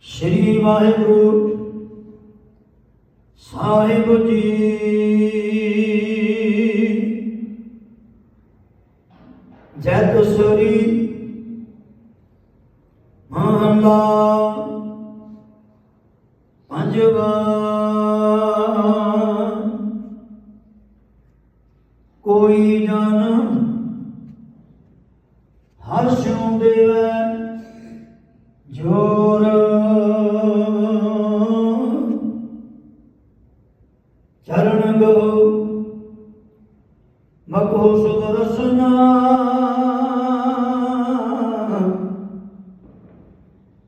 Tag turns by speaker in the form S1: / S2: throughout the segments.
S1: ਸ਼੍ਰੀ ਵਾਹਿਗੁਰੂ ਸਾਹਿਬ ਜੀ। ਜੈ ਤਸਰੀ ਮਹਲਾ ਪੰਜਵਾ। ਕੋਈ ਜਨ ਹਰਸ਼ੋਂ ਦੇਵੈ ਜੋਰ। ਚਰਨ ਗੋ ਮਕੋ ਸੁਦਰਸਨਾ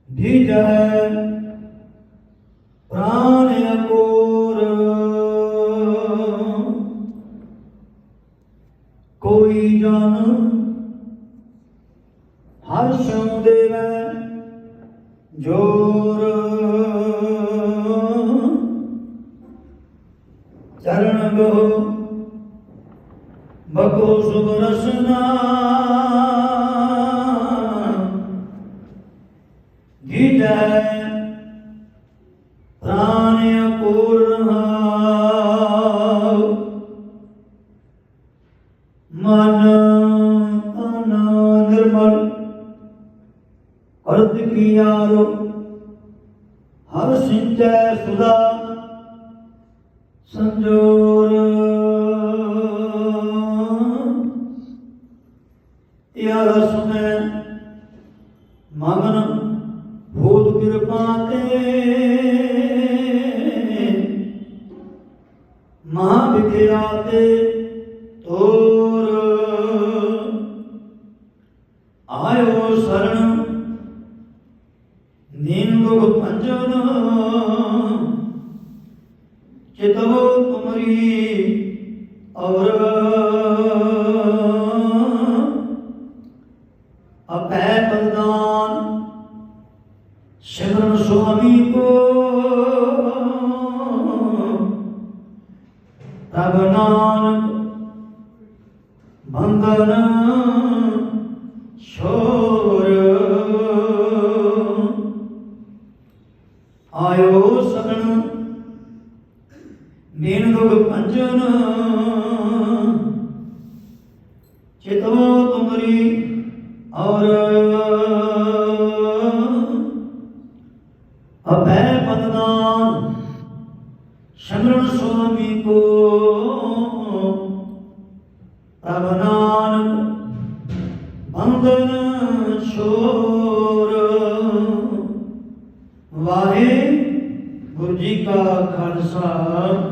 S1: ਧੀਜੈ ਪ੍ਰਾਨ ਅਕੋਰ। ਕੋਈ ਜਨ ਹਰਸ਼ੰ ਦੇਵੈ ਜੋਰ। ਚਰਨ ਗੋ ਬਕੋ ਸੁਖ ਰਸਨਾ। ਗੀਤ ਪ੍ਰਾਨ ਅਰਧ ਕੀਆਰੋ ਹਰ ਸਿੰਚੈ ਸੁਦਾ, ਸੰਜੋਰ। ਯਾਰ ਸੁਨੈ ਮਗਨ ਭੂਤ ਕਿਰਪਾ ਤੇ। ਮਹਾ ਵਿਖਿਆ ਤੇ ਨੀਂਦੁ ਪੰਜਨ ਚਿਤਵ ਤੁਮਰੀ ਔਰ ਅਪੈ ਪਰਦਾਨ ਸਿਮਰਨ ਸੁਆਮੀ ਕੋ। ਪ੍ਰਭ ਨਾਨਕ ਬੰਦਨ ਆਇਓ ਸਗਣ ਦੀਨ ਦੁਖ ਪੰਜਨ ਚਿਤਵ ਤੁਮਰੀ ਔਰ ਅਭੈ ਪਦਨਾਨ ਸ਼ਮਰਨ ਸੁਆਮੀ ਕੋ। ਪ੍ਰਭ ਨਾਨਕ ਬੰਦਨ ਛੋਰ ਖਾਲਸਾ